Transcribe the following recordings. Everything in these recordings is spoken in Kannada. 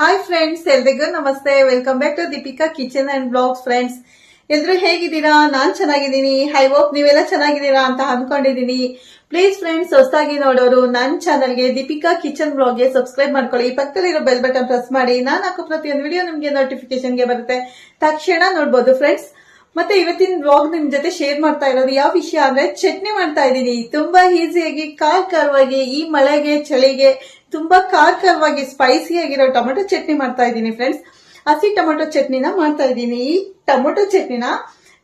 ಹಾಯ್ ಫ್ರೆಂಡ್ಸ್ ಎಲ್ರಿಗೂ ನಮಸ್ತೆ. Welcome back to Deepika kitchen and blogs friends ಎಲ್ರು ಹೇಗಿದ್ದೀರಾ? ನಾನ್ ಚೆನ್ನಾಗಿದ್ದೀನಿ. ಐ ಹೋಪ್ ನೀವೆಲ್ಲ ಚೆನ್ನಾಗಿದ್ದೀರಾ ಅಂತ ಅನ್ಕೊಂಡಿದ್ದೀನಿ. ಪ್ಲೀಸ್ ಫ್ರೆಂಡ್ಸ್ ಹೊಸದಾಗಿ ನೋಡೋರು ನನ್ನ ಚಾನಲ್ಗೆ ದೀಪಿಕಾ ಕಿಚನ್ ಬ್ಲಾಗ್ಗೆ ಸಬ್ಸ್ಕ್ರೈಬ್ ಮಾಡ್ಕೊಳ್ಳಿ. ಪಕ್ಕದಲ್ಲಿರೋ ಬೆಲ್ ಬಟನ್ ಪ್ರೆಸ್ ಮಾಡಿ. ನಾನು ಹಾಕೋ ಪ್ರತಿಯೊಂದು ವಿಡಿಯೋ ನಿಮಗೆ ನೋಟಿಫಿಕೇಶನ್ಗೆ ಬರುತ್ತೆ. ತಕ್ಷಣ ನೋಡ್ಬೋದು ಫ್ರೆಂಡ್ಸ್ ಮತ್ತೆ ಇವತ್ತಿನ ಬ್ಲಾಗ್ ನಿಮ್ ಜೊತೆ ಶೇರ್ ಮಾಡ್ತಾ ಇರೋದು ಯಾವ ವಿಷಯ ಅಂದ್ರೆ ಚಟ್ನಿ ಮಾಡ್ತಾ ಇದ್ದೀನಿ. ತುಂಬಾ ಈಸಿಯಾಗಿ ಕಾಲ್ ಕಾಲವಾಗಿ ಈ ಮಳೆಗೆ, ಚಳಿಗೆ ತುಂಬಾ ಸ್ಪೈಸಿಯಾಗಿರೋ ಸ್ಪೈಸಿ ಆಗಿರೋ ಟೊಮೆಟೊ ಚಟ್ನಿ ಮಾಡ್ತಾ ಇದ್ದೀನಿ ಫ್ರೆಂಡ್ಸ್ ಹಸಿ ಟೊಮೆಟೊ ಚಟ್ನಿನ ಮಾಡ್ತಾ ಇದ್ದೀನಿ. ಈ ಟೊಮೆಟೊ ಚಟ್ನಿನ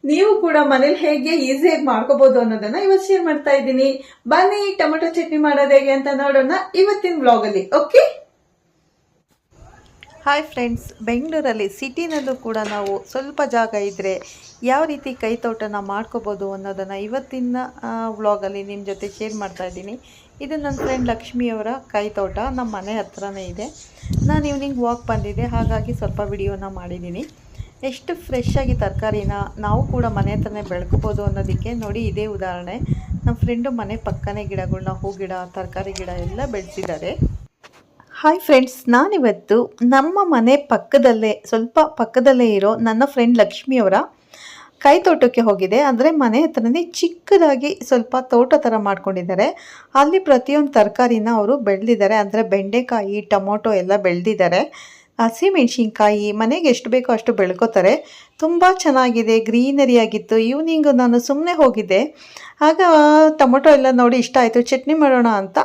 ನೀವು ಕೂಡ ಮನೇಲಿ ಹೇಗೆ ಈಸಿಯಾಗಿ ಮಾಡ್ಕೋಬಹುದು ಅನ್ನೋದನ್ನ ಇವತ್ತು ಶೇರ್ ಮಾಡ್ತಾ ಇದ್ದೀನಿ. ಬನ್ನಿ ಟೊಮೆಟೊ ಚಟ್ನಿ ಮಾಡೋದು ಹೇಗೆ ಅಂತ ನೋಡೋಣ ಇವತ್ತಿನ ಬ್ಲಾಗ್ ಅಲ್ಲಿ ಓಕೆ ಹಾಯ್ ಫ್ರೆಂಡ್ಸ್ ಬೆಂಗಳೂರಲ್ಲಿ ಸಿಟಿನಲ್ಲೂ ಕೂಡ ನಾವು ಸ್ವಲ್ಪ ಜಾಗ ಇದ್ದರೆ ಯಾವ ರೀತಿ ಕೈತೋಟನ ಮಾಡ್ಕೋಬೋದು ಅನ್ನೋದನ್ನು ಇವತ್ತಿನ ವ್ಲಾಗಲ್ಲಿ ನಿಮ್ಮ ಜೊತೆ ಶೇರ್ ಮಾಡ್ತಾ ಇದ್ದೀನಿ. ಇದು ನನ್ನ ಫ್ರೆಂಡ್ ಲಕ್ಷ್ಮಿಯವರ ಕೈ ತೋಟ ನಮ್ಮ ಮನೆ ಹತ್ರನೇ ಇದೆ. ನಾನು ಈವ್ನಿಂಗ್ ವಾಕ್ ಬಂದಿದ್ದೆ, ಹಾಗಾಗಿ ಸ್ವಲ್ಪ ವಿಡಿಯೋನ ಮಾಡಿದ್ದೀನಿ. ಎಷ್ಟು ಫ್ರೆಶ್ ಆಗಿ ತರಕಾರಿನ ನಾವು ಕೂಡ ಮನೆ ಹತ್ರನೇ ಬೆಳ್ಕೋಬೋದು ಅನ್ನೋದಕ್ಕೆ ನೋಡಿ ಇದೇ ಉದಾಹರಣೆ. ನಮ್ಮ ಫ್ರೆಂಡು ಮನೆ ಪಕ್ಕನೇ ಗಿಡಗಳನ್ನ ಹೂ ಗಿಡ ತರಕಾರಿ ಗಿಡ ಎಲ್ಲ ಬೆಳೆಸಿದ್ದಾರೆ. ಹಾಯ್ ಫ್ರೆಂಡ್ಸ್ ನಾನಿವತ್ತು ನಮ್ಮ ಮನೆ ಪಕ್ಕದಲ್ಲೇ, ಸ್ವಲ್ಪ ಪಕ್ಕದಲ್ಲೇ ಇರೋ ನನ್ನ ಫ್ರೆಂಡ್ ಲಕ್ಷ್ಮಿಯವರ ಕೈ ತೋಟಕ್ಕೆ ಹೋಗಿದೆ. ಅಂದರೆ ಮನೆ ಹತ್ರನೇ ಚಿಕ್ಕದಾಗಿ ಸ್ವಲ್ಪ ತೋಟ ಥರ ಮಾಡ್ಕೊಂಡಿದ್ದಾರೆ. ಅಲ್ಲಿ ಪ್ರತಿಯೊಂದು ತರಕಾರಿನ ಅವರು ಬೆಳೆದಿದ್ದಾರೆ. ಅಂದರೆ ಬೆಂಡೆಕಾಯಿ, ಟೊಮೊಟೊ ಎಲ್ಲ ಬೆಳೆದಿದ್ದಾರೆ. ಹಸಿಮೆಣ್ಸಿನ್ಕಾಯಿ, ಮನೆಗೆ ಎಷ್ಟು ಬೇಕೋ ಅಷ್ಟು ಬೆಳ್ಕೋತಾರೆ. ತುಂಬ ಚೆನ್ನಾಗಿದೆ, ಗ್ರೀನರಿ ಆಗಿತ್ತು. ಈವ್ನಿಂಗು ನಾನು ಸುಮ್ಮನೆ ಹೋಗಿದ್ದೆ. ಆಗ ಟೊಮೊಟೊ ಎಲ್ಲ ನೋಡಿ ಇಷ್ಟ ಆಯಿತು. ಚಟ್ನಿ ಮಾಡೋಣ ಅಂತ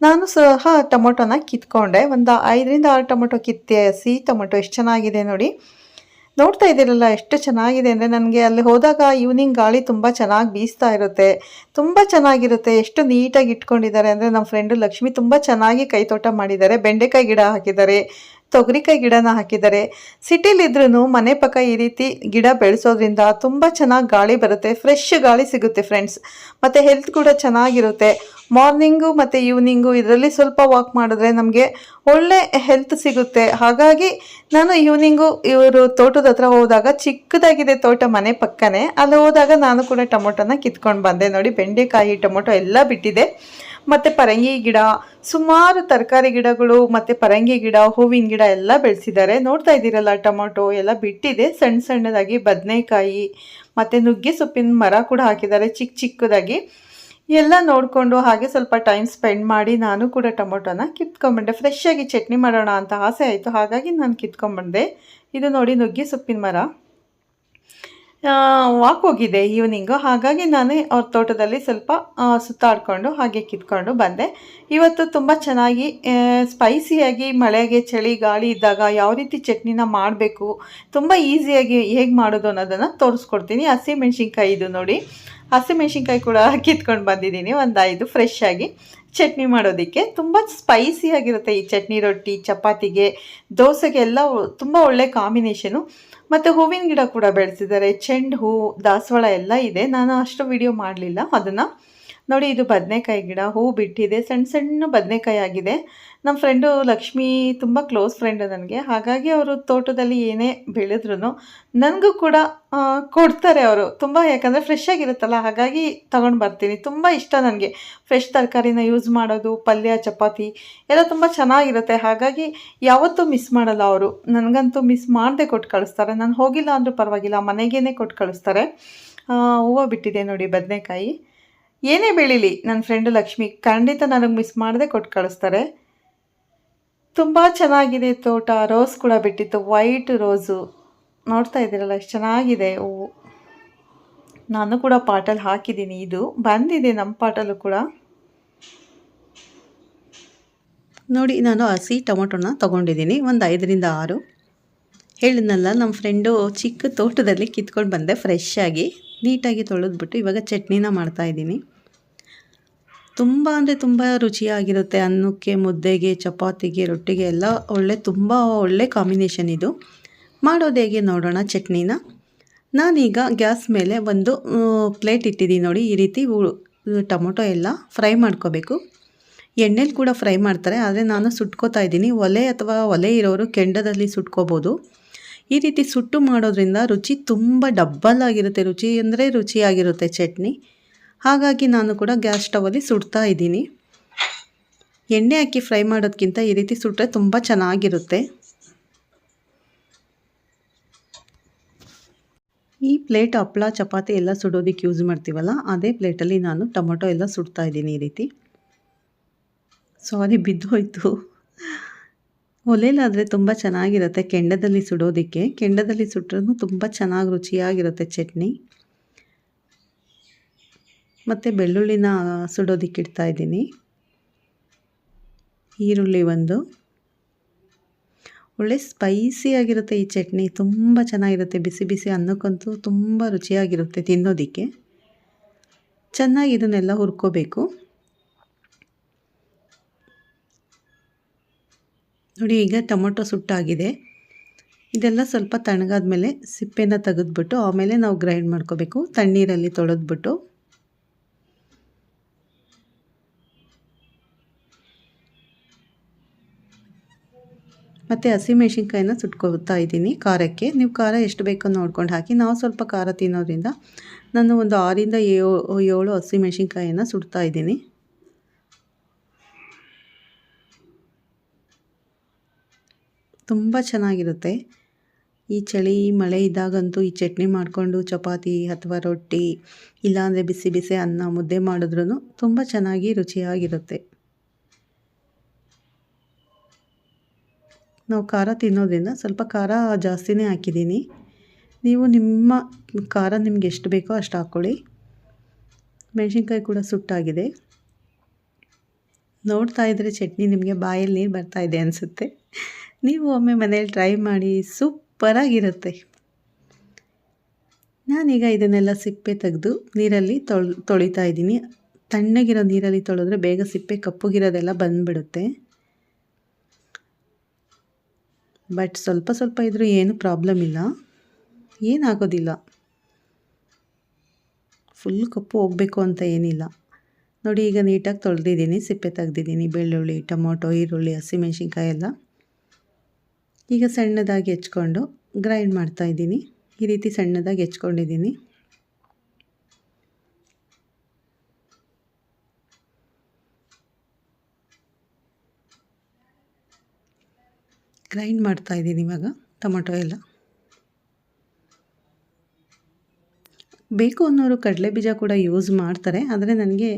ನಾನು ಸಹ ಟೊಮೊಟೊನ ಕಿತ್ಕೊಂಡೆ. ಒಂದು ಐದರಿಂದ ಆರು ಟೊಮೊಟೊ ಕಿತ್ತೆ ಸಿ ಟೊಮೊಟೊ ಎಷ್ಟು ಚೆನ್ನಾಗಿದೆ ನೋಡಿ. ನೋಡ್ತಾ ಇದ್ದೀರಲ್ಲ, ಎಷ್ಟು ಚೆನ್ನಾಗಿದೆ ಅಂದರೆ ನನಗೆ ಅಲ್ಲಿ ಹೋದಾಗ ಈವ್ನಿಂಗ್ ಗಾಳಿ ತುಂಬ ಚೆನ್ನಾಗಿ ಬೀಸ್ತಾ ಇರುತ್ತೆ. ತುಂಬ ಚೆನ್ನಾಗಿರುತ್ತೆ. ಎಷ್ಟು ನೀಟಾಗಿ ಇಟ್ಕೊಂಡಿದ್ದಾರೆ ಅಂದರೆ ನಮ್ಮ ಫ್ರೆಂಡು ಲಕ್ಷ್ಮಿ ತುಂಬ ಚೆನ್ನಾಗಿ ಕೈತೋಟ ಮಾಡಿದ್ದಾರೆ. ಬೆಂಡೆಕಾಯಿ ಗಿಡ ಹಾಕಿದ್ದಾರೆ. ತೊಗರಿಕಾಯಿ ಗಿಡನ ಹಾಕಿದ್ದಾರೆ. ಸಿಟಿಲಿದ್ರೂ ಮನೆ ಪಕ್ಕ ಈ ರೀತಿ ಗಿಡ ಬೆಳೆಸೋದ್ರಿಂದ ತುಂಬ ಚೆನ್ನಾಗಿ ಗಾಳಿ ಬರುತ್ತೆ ಫ್ರೆಶ್ ಗಾಳಿ ಸಿಗುತ್ತೆ ಫ್ರೆಂಡ್ಸ್ ಮತ್ತು ಹೆಲ್ತ್ ಕೂಡ ಚೆನ್ನಾಗಿರುತ್ತೆ. ಮಾರ್ನಿಂಗು ಮತ್ತು ಈವ್ನಿಂಗು ಇದರಲ್ಲಿ ಸ್ವಲ್ಪ ವಾಕ್ ಮಾಡಿದ್ರೆ ನಮಗೆ ಒಳ್ಳೆ ಹೆಲ್ತ್ ಸಿಗುತ್ತೆ. ಹಾಗಾಗಿ ನಾನು ಈವ್ನಿಂಗು ಇವರು ತೋಟದ ಹತ್ರ ಹೋದಾಗ ಚಿಕ್ಕದಾಗಿದೆ ತೋಟ ಮನೆ ಪಕ್ಕನೇ. ಅಲ್ಲಿ ಹೋದಾಗ ನಾನು ಕೂಡ ಟೊಮೊಟೊನ ಕಿತ್ಕೊಂಡು ಬಂದೆ. ನೋಡಿ ಬೆಂಡೆಕಾಯಿ ಟೊಮೊಟೊ ಎಲ್ಲ ಬಿಟ್ಟಿದೆ. ಮತ್ತು ಪರಂಗಿ ಗಿಡ, ಸುಮಾರು ತರಕಾರಿ ಗಿಡಗಳು ಮತ್ತು ಪರಂಗಿ ಗಿಡ, ಹೂವಿನ ಗಿಡ ಎಲ್ಲ ಬೆಳೆಸಿದ್ದಾರೆ. ನೋಡ್ತಾ ಇದ್ದೀರಲ್ಲ, ಟೊಮೊಟೊ ಎಲ್ಲ ಬಿಟ್ಟಿದೆ. ಸಣ್ಣ ಸಣ್ಣದಾಗಿ ಬದನೆಕಾಯಿ ಮತ್ತು ನುಗ್ಗೆ ಸೊಪ್ಪಿನ ಮರ ಕೂಡ ಹಾಕಿದ್ದಾರೆ ಚಿಕ್ಕ ಚಿಕ್ಕದಾಗಿ. ಎಲ್ಲ ನೋಡಿಕೊಂಡು ಹಾಗೆ ಸ್ವಲ್ಪ ಟೈಮ್ ಸ್ಪೆಂಡ್ ಮಾಡಿ ನಾನು ಕೂಡ ಟೊಮೊಟೊನ ಕಿತ್ಕೊಂಡ್ಬಂಡೆ ಫ್ರೆಶ್ ಆಗಿ ಚಟ್ನಿ ಮಾಡೋಣ ಅಂತ ಆಸೆ ಆಯಿತು. ಹಾಗಾಗಿ ನಾನು ಕಿತ್ಕೊಂಡ್ಬಂದೆ. ಇದು ನೋಡಿ ನುಗ್ಗೆ ಸೊಪ್ಪಿನ ಮರ. ವಾಕ್ ಹೋಗಿದೆ ಈವ್ನಿಂಗು ಹಾಗಾಗಿ ನಾನು ಅವ್ರ ತೋಟದಲ್ಲಿ ಸ್ವಲ್ಪ ಸುತ್ತಾಡಿಕೊಂಡು ಹಾಗೆ ಕಿತ್ಕೊಂಡು ಬಂದೆ. ಇವತ್ತು ತುಂಬ ಚೆನ್ನಾಗಿ ಸ್ಪೈಸಿಯಾಗಿ ಮಳೆಗೆ ಚಳಿ ಗಾಳಿ ಇದ್ದಾಗ ಯಾವ ರೀತಿ ಚಟ್ನಿನ ಮಾಡಬೇಕು, ತುಂಬ ಈಸಿಯಾಗಿ ಹೇಗೆ ಮಾಡೋದು ಅನ್ನೋದನ್ನು ತೋರಿಸ್ಕೊಡ್ತೀನಿ. ಹಸಿಮೆಣ್ಸಿನ್ಕಾಯಿ ಇದು ನೋಡಿ. ಹಸಿಮೆಣ್ಸಿನ್ಕಾಯಿ ಕೂಡ ಕಿತ್ಕೊಂಡು ಬಂದಿದ್ದೀನಿ, ಒಂದು ಐದು ಫ್ರೆಶ್ ಆಗಿ. ಚಟ್ನಿ ಮಾಡೋದಕ್ಕೆ ತುಂಬ ಸ್ಪೈಸಿಯಾಗಿರುತ್ತೆ ಈ ಚಟ್ನಿ ರೊಟ್ಟಿ, ಚಪಾತಿಗೆ, ದೋಸೆಗೆ ಎಲ್ಲ ತುಂಬ ಒಳ್ಳೆ ಕಾಂಬಿನೇಷನು ಮತ್ತು ಹೂವಿನ ಗಿಡ ಕೂಡ ಬೆಳೆಸಿದ್ದಾರೆ, ಚೆಂಡು ಹೂ, ದಾಸವಾಳ ಎಲ್ಲ ಇದೆ. ನಾನು ಅಷ್ಟು ವಿಡಿಯೋ ಮಾಡಲಿಲ್ಲ, ಅದನ್ನು ನೋಡಿ ಇದು ಬದನೆಕಾಯಿ ಗಿಡ, ಹೂ ಬಿಟ್ಟಿದೆ ಸಣ್ಣ ಸಣ್ಣ ಬದನೆಕಾಯಿ ಆಗಿದೆ. ನಮ್ಮ ಫ್ರೆಂಡು ಲಕ್ಷ್ಮಿ ತುಂಬ ಕ್ಲೋಸ್ ಫ್ರೆಂಡು ನನಗೆ. ಹಾಗಾಗಿ ಅವರು ತೋಟದಲ್ಲಿ ಏನೇ ಬೆಳೆದ್ರೂ ನನಗೂ ಕೂಡ ಕೊಡ್ತಾರೆ ಅವರು. ತುಂಬ ಯಾಕಂದರೆ ಫ್ರೆಶ್ ಆಗಿರುತ್ತಲ್ಲ, ಹಾಗಾಗಿ ತಗೊಂಡು ಬರ್ತೀನಿ. ತುಂಬ ಇಷ್ಟ ನನಗೆ. ಫ್ರೆಶ್ ತರಕಾರಿನ ಯೂಸ್ ಮಾಡೋದು, ಪಲ್ಯ, ಚಪಾತಿ ಎಲ್ಲ ತುಂಬ ಚೆನ್ನಾಗಿರುತ್ತೆ. ಹಾಗಾಗಿ ಯಾವತ್ತೂ ಮಿಸ್ ಮಾಡಲ್ಲ ಅವರು. ನನಗಂತೂ ಮಿಸ್ ಮಾಡದೆ ಕೊಟ್ಟು ಕಳಿಸ್ತಾರೆ. ನಾನು ಹೋಗಿಲ್ಲ ಅಂದರೂ ಪರವಾಗಿಲ್ಲ ಮನೆಗೇ ಕೊಟ್ಟು ಕಳಿಸ್ತಾರೆ. ಹೂವು ಬಿಟ್ಟಿದೆ ನೋಡಿ ಬದನೆಕಾಯಿ. ಏನೇ ಬೆಳೀಲಿ ನನ್ನ ಫ್ರೆಂಡು ಲಕ್ಷ್ಮಿ, ಖಂಡಿತ ನನಗೆ ಮಿಸ್ ಮಾಡದೆ ಕೊಟ್ಟು ಕಳಿಸ್ತಾರೆ. ತುಂಬ ಚೆನ್ನಾಗಿದೆ ತೋಟ ರೋಸ್ ಕೂಡ ಬಿಟ್ಟಿತ್ತು ವೈಟ್ ರೋಸು ನೋಡ್ತಾ ಇದ್ದೀರಲ್ಲ, ಎಷ್ಟು ಚೆನ್ನಾಗಿದೆ. ಹೂವು ನಾನು ಕೂಡ ಪಾಟಲ್ಲಿ ಹಾಕಿದ್ದೀನಿ ಇದು. ಬಂದಿದೆ ನಮ್ಮ ಪಾಟಲ್ಲೂ ಕೂಡ. ನೋಡಿ, ನಾನು ಹಸಿ ಟೊಮೊಟೊನ ತೊಗೊಂಡಿದ್ದೀನಿ, ಒಂದು ಐದರಿಂದ ಆರು. ಹೇಳಿದ್ನಲ್ಲ ನಮ್ಮ ಫ್ರೆಂಡು ಚಿಕ್ಕ ತೋಟದಲ್ಲಿ ಕಿತ್ಕೊಂಡು ಬಂದೆ ಫ್ರೆಶ್ ಆಗಿ. ನೀಟಾಗಿ ತೊಳೆದ್ಬಿಟ್ಟು ಇವಾಗ ಚಟ್ನಿನ ಮಾಡ್ತಾಯಿದ್ದೀನಿ ತುಂಬ ಅಂದರೆ ತುಂಬ ರುಚಿಯಾಗಿರುತ್ತೆ ಅನ್ನಕ್ಕೆ, ಮುದ್ದೆಗೆ, ಚಪಾತಿಗೆ, ರೊಟ್ಟಿಗೆ ಎಲ್ಲ ಒಳ್ಳೆ, ತುಂಬ ಒಳ್ಳೆ ಕಾಂಬಿನೇಷನ್ ಇದು. ಮಾಡೋದು ಹೇಗೆ ನೋಡೋಣ ಚಟ್ನಿನ? ನಾನೀಗ ಗ್ಯಾಸ್ ಮೇಲೆ ಒಂದು ಪ್ಲೇಟ್ ಇಟ್ಟಿದ್ದೀನಿ ನೋಡಿ, ಈ ರೀತಿ ಟೊಮೊಟೊ ಎಲ್ಲ ಫ್ರೈ ಮಾಡ್ಕೋಬೇಕು. ಎಣ್ಣೆಲಿ ಕೂಡ ಫ್ರೈ ಮಾಡ್ತಾರೆ, ಆದರೆ ನಾನು ಸುಟ್ಕೋತಾ ಇದ್ದೀನಿ. ಒಲೆ ಅಥವಾ ಒಲೆ ಇರೋರು ಕೆಂಡದಲ್ಲಿ ಸುಟ್ಕೋಬೋದು. ಈ ರೀತಿ ಸುಟ್ಟು ಮಾಡೋದ್ರಿಂದ ರುಚಿ ತುಂಬ ಡಬ್ಬಲ್ ಆಗಿರುತ್ತೆ. ರುಚಿ ಅಂದರೆ ರುಚಿಯಾಗಿರುತ್ತೆ ಚಟ್ನಿ. ಹಾಗಾಗಿ ನಾನು ಕೂಡ ಗ್ಯಾಸ್ ಸ್ಟವಲ್ಲಿ ಸುಡ್ತಾ ಇದ್ದೀನಿ. ಎಣ್ಣೆ ಹಾಕಿ ಫ್ರೈ ಮಾಡೋದಕ್ಕಿಂತ ಈ ರೀತಿ ಸುಟ್ಟರೆ ತುಂಬ ಚೆನ್ನಾಗಿರುತ್ತೆ. ಈ ಪ್ಲೇಟ್ ಹಪ್ಪಳ ಚಪಾತಿ ಎಲ್ಲ ಸುಡೋದಕ್ಕೆ ಯೂಸ್ ಮಾಡ್ತೀವಲ್ಲ, ಅದೇ ಪ್ಲೇಟಲ್ಲಿ ನಾನು ಟೊಮೊಟೊ ಎಲ್ಲ ಸುಡ್ತಾ ಇದ್ದೀನಿ ಈ ರೀತಿ. ಸಾರಿ ಬಿದ್ದು ಹೋಯಿತು ಒಲೆಯಲ್ಲಾದರೆ ತುಂಬ ಚೆನ್ನಾಗಿರುತ್ತೆ ಕೆಂಡದಲ್ಲಿ ಸುಡೋದಕ್ಕೆ. ಕೆಂಡದಲ್ಲಿ ಸುಟ್ರೂ ತುಂಬ ಚೆನ್ನಾಗಿ ರುಚಿಯಾಗಿರುತ್ತೆ ಚಟ್ನಿ. ಮತ್ತು ಬೆಳ್ಳುಳ್ಳಿನ ಸುಡೋದಕ್ಕೆ ಇಡ್ತಾ ಇದ್ದೀನಿ. ಈರುಳ್ಳಿ ಒಂದು. ಒಳ್ಳೆ ಸ್ಪೈಸಿಯಾಗಿರುತ್ತೆ ಈ ಚಟ್ನಿ. ತುಂಬ ಚೆನ್ನಾಗಿರುತ್ತೆ. ಬಿಸಿ ಬಿಸಿ ಅನ್ನಕ್ಕಂತೂ ತುಂಬ ರುಚಿಯಾಗಿರುತ್ತೆ ತಿನ್ನೋದಕ್ಕೆ. ಚೆನ್ನಾಗಿ ಇದನ್ನೆಲ್ಲ ಹುರ್ಕೋಬೇಕು. ನೋಡಿ, ಈಗ ಟೊಮೊಟೊ ಸುಟ್ಟಾಗಿದೆ. ಇದೆಲ್ಲ ಸ್ವಲ್ಪ ತಣ್ಣಗಾದ ಮೇಲೆ ಸಿಪ್ಪೆನ ತೆಗೆದ್ಬಿಟ್ಟು ಆಮೇಲೆ ನಾವು ಗ್ರೈಂಡ್ ಮಾಡ್ಕೋಬೇಕು. ತಣ್ಣೀರಲ್ಲಿ ತೊಳೆದ್ಬಿಟ್ಟು. ಮತ್ತು ಹಸಿಮೆಣ್ಸಿನ್ಕಾಯಿನ ಸುಟ್ಕೋತಾ ಇದ್ದೀನಿ. ಖಾರಕ್ಕೆ. ನೀವು ಖಾರ ಎಷ್ಟು ಬೇಕೋ ನೋಡ್ಕೊಂಡು ಹಾಕಿ. ನಾವು ಸ್ವಲ್ಪ ಖಾರ ತಿನ್ನೋದ್ರಿಂದ ನಾನು ಒಂದು ಆರಿಂದ ಏಳು ಹಸಿಮೆಣ್ಸಿನ್ಕಾಯಿನ ಸುಡ್ತಾ ಇದ್ದೀನಿ. ತುಂಬ ಚೆನ್ನಾಗಿರುತ್ತೆ. ಈ ಚಳಿ, ಮಳೆ ಇದ್ದಾಗಂತೂ ಈ ಚಟ್ನಿ ಮಾಡಿಕೊಂಡು ಚಪಾತಿ ಅಥವಾ ರೊಟ್ಟಿ ಇಲ್ಲಾಂದರೆ ಬಿಸಿ ಬಿಸಿ ಅನ್ನ ಮುದ್ದೆ ಮಾಡಿದ್ರೂ ತುಂಬ ಚೆನ್ನಾಗಿ ರುಚಿಯಾಗಿರುತ್ತೆ. ನಾವು ಖಾರ ತಿನ್ನೋದ್ರಿಂದ ಸ್ವಲ್ಪ ಖಾರ ಜಾಸ್ತಿನೇ ಹಾಕಿದ್ದೀನಿ. ನೀವು ನಿಮ್ಮ ಖಾರ ನಿಮ್ಗೆ ಎಷ್ಟು ಬೇಕೋ ಅಷ್ಟು ಹಾಕ್ಕೊಳ್ಳಿ. ಮೆಣಸಿನ್ಕಾಯಿ ಕೂಡ ಸುಟ್ಟಾಗಿದೆ. ನೋಡ್ತಾ ಇದ್ದರೆ ಚಟ್ನಿ ನಿಮಗೆ ಬಾಯಲ್ಲಿ ನೀರು ಬರ್ತಾಯಿದೆ ಅನಿಸುತ್ತೆ. ನೀವು ಒಮ್ಮೆ ಮನೇಲಿ ಟ್ರೈ ಮಾಡಿ, ಸೂಪರಾಗಿರುತ್ತೆ. ನಾನೀಗ ಇದನ್ನೆಲ್ಲ ಸಿಪ್ಪೆ ತೆಗೆದು ನೀರಲ್ಲಿ ತೊಳ್, ತೊಳಿತಾ ಇದ್ದೀನಿ. ತಣ್ಣಗಿರೋ ನೀರಲ್ಲಿ ತೊಳೆದ್ರೆ ಬೇಗ ಸಿಪ್ಪೆ ಕಪ್ಪುಗಿರೋದೆಲ್ಲ ಬಂದುಬಿಡುತ್ತೆ. ಬಟ್ ಸ್ವಲ್ಪ ಸ್ವಲ್ಪ ಇದ್ರೂ ಏನು ಪ್ರಾಬ್ಲಮ್ ಇಲ್ಲ. ಏನಾಗೋದಿಲ್ಲ. ಫುಲ್ ಕಪ್ಪು ಹೋಗಬೇಕು ಅಂತ ಏನಿಲ್ಲ. ನೋಡಿ, ಈಗ ನೀಟಾಗಿ ತೊಳೆದಿದ್ದೀನಿ, ಸಿಪ್ಪೆ ತೆಗ್ದಿದ್ದೀನಿ, ಬೆಳ್ಳುಳ್ಳಿ, ಟೊಮೊಟೊ, ಈರುಳ್ಳಿ, ಹಸಿಮೆಣ್ಸಿನ್ಕಾಯಿ ಎಲ್ಲ. ಈಗ ಸಣ್ಣದಾಗಿ ಹೆಚ್ಕೊಂಡು ಗ್ರೈಂಡ್ ಮಾಡ್ತಾಯಿದ್ದೀನಿ ಈ ರೀತಿ ಸಣ್ಣದಾಗಿ ಹೆಚ್ಕೊಂಡಿದ್ದೀನಿ. ಗ್ರೈಂಡ್ ಮಾಡ್ತಾ ಇದ್ದೀನಿ ಇವಾಗ ಟೊಮೊಟೊ ಎಲ್ಲ. ಬೇಕು ಅನ್ನೋರು ಕಡಲೆ ಬೀಜ ಕೂಡ ಯೂಸ್ ಮಾಡ್ತಾರೆ, ಆದರೆ ನನಗೆ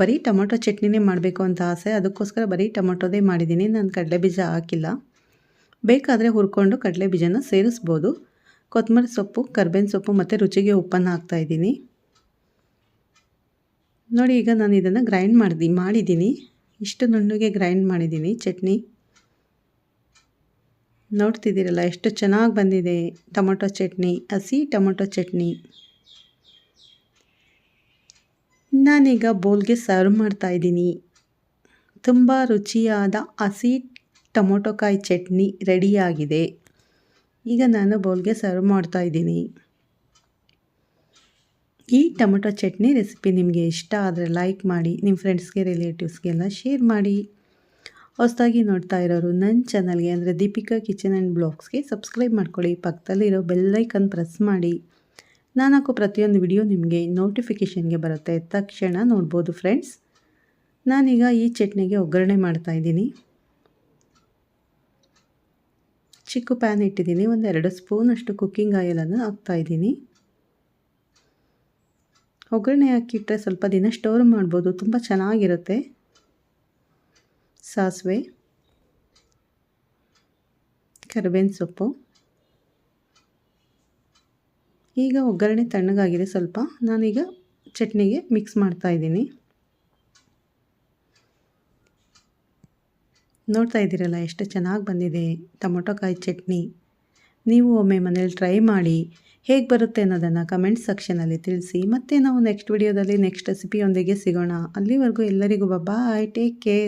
ಬರೀ ಟೊಮೊಟೊ ಚಟ್ನಿನೇ ಮಾಡಬೇಕು ಅಂತ ಆಸೆ. ಅದಕ್ಕೋಸ್ಕರ ಬರೀ ಟೊಮೊಟೊದೇ ಮಾಡಿದ್ದೀನಿ, ನಾನು ಕಡಲೆ ಬೀಜ ಹಾಕಿಲ್ಲ. ಬೇಕಾದರೆ ಹುರ್ಕೊಂಡು ಕಡಲೆ ಬೀಜನ ಸೇರಿಸ್ಬೋದು. ಕೊತ್ತಂಬರಿ ಸೊಪ್ಪು, ಕರ್ಬೇವಿನ ಸೊಪ್ಪು ಮತ್ತು ರುಚಿಗೆ ಉಪ್ಪನ್ನು ಹಾಕ್ತಾಯಿದ್ದೀನಿ ನೋಡಿ ಈಗ ನಾನು ಇದನ್ನು ಗ್ರೈಂಡ್ ಮಾಡಿದಿ ಮಾಡಿದ್ದೀನಿ ಇಷ್ಟು ನುಣ್ಣಗೆ ಗ್ರೈಂಡ್ ಮಾಡಿದ್ದೀನಿ ಚಟ್ನಿ. ನೋಡ್ತಿದ್ದೀರಲ್ಲ, ಎಷ್ಟು ಚೆನ್ನಾಗಿ ಬಂದಿದೆ ಟೊಮೊಟೊ ಚಟ್ನಿ, ಹಸಿ ಟೊಮೊಟೊ ಚಟ್ನಿ. ನಾನೀಗ ಬೋಲ್ಗೆ ಸರ್ವ್ ಮಾಡ್ತಾ ಇದ್ದೀನಿ. ತುಂಬ ರುಚಿಯಾದ ಹಸಿ ಟೊಮೊಟೊಕಾಯಿ ಚಟ್ನಿ ರೆಡಿಯಾಗಿದೆ. ಈಗ ನಾನು ಬೌಲ್ಗೆ ಸರ್ವ್ ಮಾಡ್ತಾ ಇದ್ದೀನಿ. ಈ ಟೊಮೊಟೊ ಚಟ್ನಿ ರೆಸಿಪಿ ನಿಮಗೆ ಇಷ್ಟ ಆದರೆ ಲೈಕ್ ಮಾಡಿ ನಿಮ್ಮ ಫ್ರೆಂಡ್ಸ್ಗೆ ರಿಲೇಟಿವ್ಸ್ಗೆಲ್ಲ ಶೇರ್ ಮಾಡಿ. ಹೊಸದಾಗಿ ನೋಡ್ತಾ ಇರೋರು ನನ್ನ ಚಾನಲ್ಗೆ ಅಂದರೆ ದೀಪಿಕಾ ಕಿಚನ್ ಆ್ಯಂಡ್ ಬ್ಲಾಗ್ಸ್ಗೆ ಸಬ್ಸ್ಕ್ರೈಬ್ ಮಾಡ್ಕೊಳ್ಳಿ. ಪಕ್ಕದಲ್ಲಿರೋ ಬೆಲ್ಲೈಕನ್ ಪ್ರೆಸ್ ಮಾಡಿ. ನಾನು ಹಾಕೋ ಪ್ರತಿಯೊಂದು ವಿಡಿಯೋ ನಿಮಗೆ ನೋಟಿಫಿಕೇಷನ್ಗೆ ಬರುತ್ತೆ. ತಕ್ಷಣ ನೋಡ್ಬೋದು ಫ್ರೆಂಡ್ಸ್. ನಾನೀಗ ಈ ಚಟ್ನಿಗೆ ಒಗ್ಗರಣೆ ಮಾಡ್ತಾಯಿದ್ದೀನಿ ಚಿಕ್ಕ ಪ್ಯಾನ್ ಇಟ್ಟಿದ್ದೀನಿ. ಒಂದು ಎರಡು ಸ್ಪೂನಷ್ಟು ಕುಕ್ಕಿಂಗ್ ಆಯಿಲನ್ನು ಹಾಕ್ತಾಯಿದ್ದೀನಿ ಒಗ್ಗರಣೆ ಹಾಕಿಟ್ರೆ ಸ್ವಲ್ಪ ದಿನ ಸ್ಟೋರ್ ಮಾಡ್ಬೋದು. ತುಂಬ ಚೆನ್ನಾಗಿರುತ್ತೆ. ಸಾಸಿವೆ, ಕರಿಬೇವಿನ ಸೊಪ್ಪು. ಈಗ ಒಗ್ಗರಣೆ ತಣ್ಣಗಾಗಿದೆ ಸ್ವಲ್ಪ. ನಾನೀಗ ಚಟ್ನಿಗೆ ಮಿಕ್ಸ್ ಮಾಡ್ತಾ ಇದ್ದೀನಿ. ನೋಡ್ತಾ ಇದ್ದೀರಲ್ಲ ಎಷ್ಟು ಚೆನ್ನಾಗಿ ಬಂದಿದೆ ಟೊಮೊಟೊ ಕಾಯಿ ಚಟ್ನಿ. ನೀವು ಒಮ್ಮೆ ಮನೇಲಿ ಟ್ರೈ ಮಾಡಿ, ಹೇಗೆ ಬರುತ್ತೆ ಅನ್ನೋದನ್ನು ಕಮೆಂಟ್ ಸೆಕ್ಷನಲ್ಲಿ ತಿಳಿಸಿ. ಮತ್ತು ನಾವು ನೆಕ್ಸ್ಟ್ ವಿಡಿಯೋದಲ್ಲಿ ನೆಕ್ಸ್ಟ್ ರೆಸಿಪಿಯೊಂದಿಗೆ ಸಿಗೋಣ. ಅಲ್ಲಿವರೆಗೂ ಎಲ್ಲರಿಗೂ ಬಾಯ್ ಟೇಕ್ ಕೇರ್